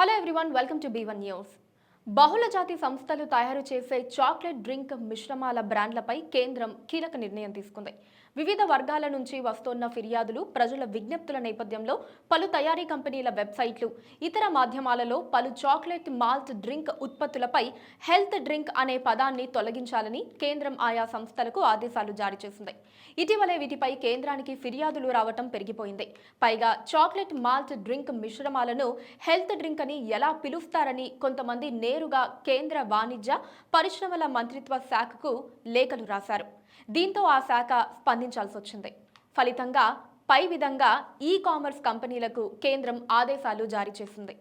Hello everyone welcome to B one news బహుళ జాతి సంస్థలు తయారు చేసే చాక్లెట్ డ్రింక్ మిశ్రమాల బ్రాండ్లపై కేంద్రం కీలక నిర్ణయం తీసుకుంది. వివిధ వర్గాల నుంచి వస్తోన్న ఫిర్యాదులు ప్రజల విజ్ఞప్తుల నేపథ్యంలో పలు తయారీ కంపెనీల వెబ్సైట్లు ఇతర మాధ్యమాలలో పలు చాక్లెట్ మాల్ట్ డ్రింక్ ఉత్పత్తులపై హెల్త్ డ్రింక్ అనే పదాన్ని తొలగించాలని కేంద్రం ఆయా సంస్థలకు ఆదేశాలు జారీ చేసింది. ఇటీవలే వీటిపై కేంద్రానికి ఫిర్యాదులు రావటం పెరిగిపోయింది. పైగా చాక్లెట్ మాల్ట్ డ్రింక్ మిశ్రమాలను హెల్త్ డ్రింక్ అని ఎలా పిలుస్తారని కొంతమంది నేరుగా కేంద్ర వాణిజ్య పరిశ్రమల మంత్రిత్వ శాఖకు లేఖలు రాశారు. దీంతో ఆ శాఖ స్పందించాల్సి వచ్చింది. ఫలితంగా పై విధంగా ఈ కామర్స్ కంపెనీలకు కేంద్రం ఆదేశాలు జారీ చేసింది.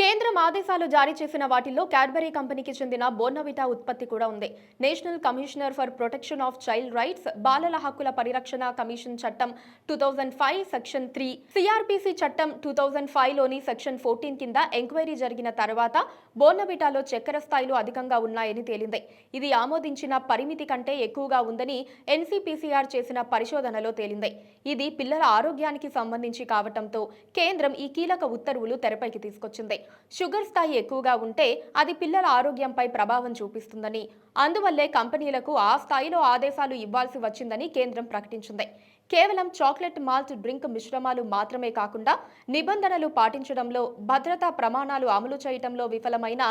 కేంద్రం ఆదేశాలు జారీ చేసిన వాటిల్లో క్యాడ్బరీ కంపెనీకి చెందిన బోర్నవిటా ఉత్పత్తి కూడా ఉంది. National commissioner for protection of child rights బాలల హక్కుల పరిరక్షణ కమిషన్ చట్టం two thousand five section three CRPC చట్టం టూ థౌజండ్ ఫైవ్లోని సెక్షన్ ఫోర్టీన్ కింద ఎంక్వైరీ జరిగిన తర్వాత బోర్నవిటాలో చక్కెర స్థాయిలు అధికంగా ఉన్నాయని తేలింది. ఇది ఆమోదించిన పరిమితి కంటే ఎక్కువగా ఉందని ఎన్సీపీసీఆర్ చేసిన పరిశోధనలో తేలింది. ఇది పిల్లల ఆరోగ్యానికి సంబంధించి కావటంతో కేంద్రం ఈ కీలక ఉత్తర్వులు తెరపైకి తీసుకొచ్చింది. షుగర్ స్థాయి ఎక్కువగా ఉంటే అది పిల్లల ఆరోగ్యంపై ప్రభావం చూపిస్తుందని. అందువల్లే కంపెనీలకు ఆ స్థాయిలో ఆదేశాలు ఇవ్వాల్సి వచ్చిందని కేంద్రం ప్రకటించింది. కేవలం చాక్లెట్ మాల్ట్ డ్రింక్ మిశ్రమాలు మాత్రమే కాకుండా నిబంధనలు పాటించడంలో భద్రతా ప్రమాణాలు అమలు చేయడంలో విఫలమైన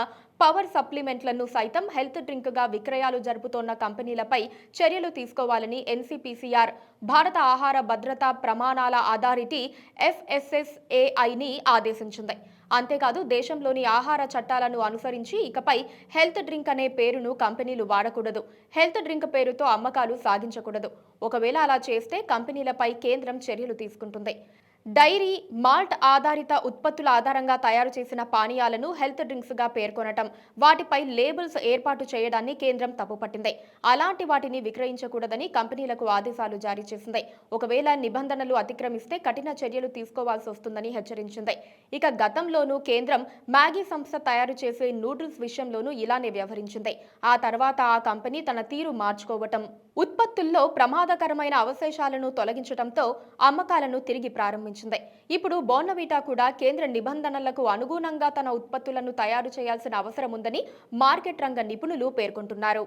పవర్ సప్లిమెంట్లను సైతం హెల్త్ డ్రింక్గా విక్రయాలు జరుపుతోన్న కంపెనీలపై చర్యలు తీసుకోవాలని ఎన్సీపీసీఆర్ భారత ఆహార భద్రతా ప్రమాణాల అథారిటీ ఎఫ్ఎస్ఎస్ఏఐని ఆదేశించింది. అంతేకాదు దేశంలోని ఆహార చట్టాలను అనుసరించి ఇకపై హెల్త్ డ్రింక్ అనే పేరును కంపెనీలు వాడకూడదు. హెల్త్ డ్రింక్ పేరుతో అమ్మకాలు సాగించకూడదు. ఒకవేళ అలా చేస్తే కంపెనీలపై కేంద్రం చర్యలు తీసుకుంటుంది. డైరీ మాల్ట్ ఆధారిత ఉత్పత్తుల ఆధారంగా తయారు చేసిన పానీయాలను హెల్త్ డ్రింక్స్గా పేర్కొనటం వాటిపై లేబుల్స్ ఏర్పాటు చేయడాన్ని కేంద్రం తప్పుపట్టింది. అలాంటి వాటిని విక్రయించకూడదని కంపెనీలకు ఆదేశాలు జారీ చేసింది. ఒకవేళ నిబంధనలు అతిక్రమిస్తే కఠిన చర్యలు తీసుకోవాల్సి వస్తుందని హెచ్చరించింది. ఇక గతంలోనూ కేంద్రం మ్యాగీ సంస్థ తయారు చేసే నూడిల్స్ విషయంలోనూ ఇలానే వ్యవహరించింది. ఆ తర్వాత ఆ కంపెనీ తన తీరు మార్చుకోవటం ఉత్పత్తుల్లో ప్రమాదకరమైన అవశేషాలను తొలగించడంతో అమ్మకాలను తిరిగి ప్రారంభించింది. ఇప్పుడు బోర్నవీటా కూడా కేంద్ర నిబంధనలకు అనుగుణంగా తన ఉత్పత్తులను తయారు చేయాల్సిన అవసరం ఉందని మార్కెట్ రంగ నిపుణులు పేర్కొంటున్నారు.